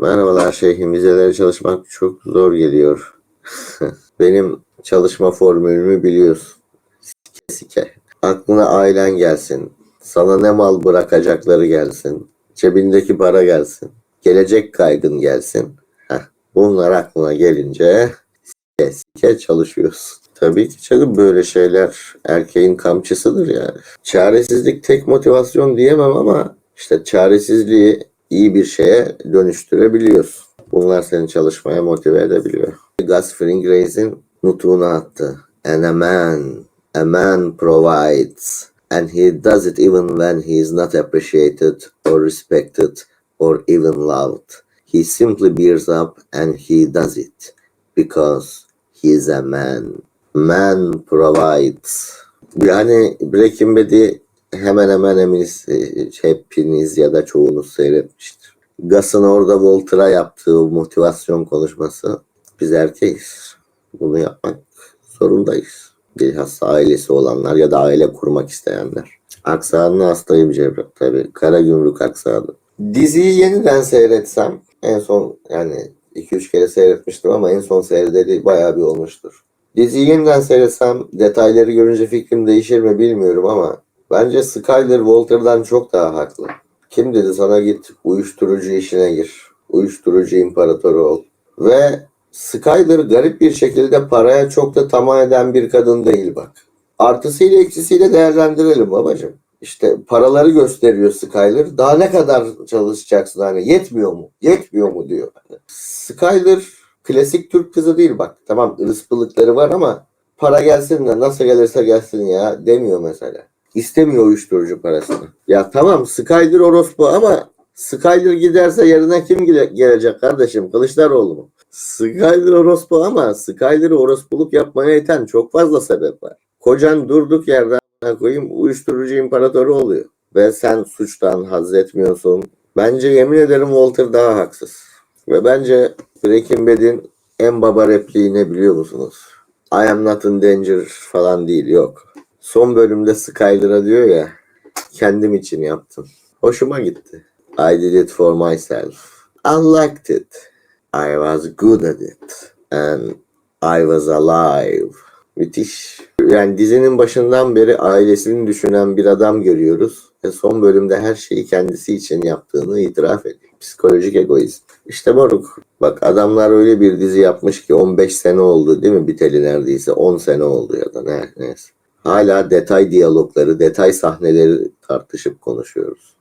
Merhabalar şeyhim. Vizelere çalışmak çok zor geliyor. Benim çalışma formülümü biliyorsun. Sike sike. Aklına ailen gelsin. Sana ne mal bırakacakları gelsin. Cebindeki para gelsin. Gelecek kaygın gelsin. Heh, bunlar aklına gelince sike sike çalışıyorsun. Tabii ki canım böyle şeyler erkeğin kamçısıdır yani. Çaresizlik tek motivasyon diyemem ama işte çaresizliği iyi bir şeye dönüştürebiliyorsun. Bunlar seni çalışmaya motive edebiliyor. Gus Fring Reis'in nutuğunu attı. And a man, a man provides. And he does it even when he is not appreciated or respected or even loved. He simply bears up and he does it. Because he is a man. Man provides. Yani Breaking Bad'i hemen hemen eminiz hepiniz ya da çoğunuz seyretmiştir. Gus'ın orada Walter'a yaptığı motivasyon konuşması biz erkeğiz. Bunu yapmak zorundayız. Bilhassa ailesi olanlar ya da aile kurmak isteyenler. Aksağının hastayım Cevret tabii. Kara gümrük aksağı. Diziyi yeniden seyretsem en son yani 2-3 kere seyretmiştim ama en son seyredeli bayağı bir olmuştur. Diziyi yeniden seyretsem detayları görünce fikrim değişir mi bilmiyorum ama bence Skyler Walter'dan çok daha haklı. Kim dedi sana git uyuşturucu işine gir. Uyuşturucu imparatoru ol. Ve Skyler garip bir şekilde paraya çok da tamah eden bir kadın değil bak. Artısıyla eksisiyle değerlendirelim babacığım. İşte paraları gösteriyor Skyler. Daha ne kadar çalışacaksın hani yetmiyor mu? Yetmiyor mu diyor. Skyler klasik Türk kızı değil bak. Tamam ırıspılıkları var ama para gelsin de nasıl gelirse gelsin ya demiyor mesela. İstemiyor uyuşturucu parasını. Ya tamam Skyler orospu ama Skyler giderse yerine kim gele- gelecek kardeşim? Kılıçdaroğlu mu? Skyler orospu ama Skyler'ı orospuluk yapmaya iten çok fazla sebep var. Kocan durduk yerden koyayım uyuşturucu imparatoru oluyor. Ve sen suçtan haz etmiyorsun. Bence yemin ederim Walter daha haksız. Ve bence Breaking Bad'in en baba repliği ne biliyor musunuz? I am not in danger falan değil yok. Son bölümde Skyler'a diyor ya kendim için yaptım. Hoşuma gitti. I did it for myself. I liked it. I was good at it. And I was alive. Müthiş. Yani dizinin başından beri ailesini düşünen bir adam görüyoruz. Ve son bölümde her şeyi kendisi için yaptığını itiraf ediyor. Psikolojik egoizm. İşte moruk. Bak adamlar öyle bir dizi yapmış ki 15 sene oldu değil mi? Biteli neredeyse 10 sene oldu ya da ne, neyse. Hala detay diyalogları, detay sahneleri tartışıp konuşuyoruz.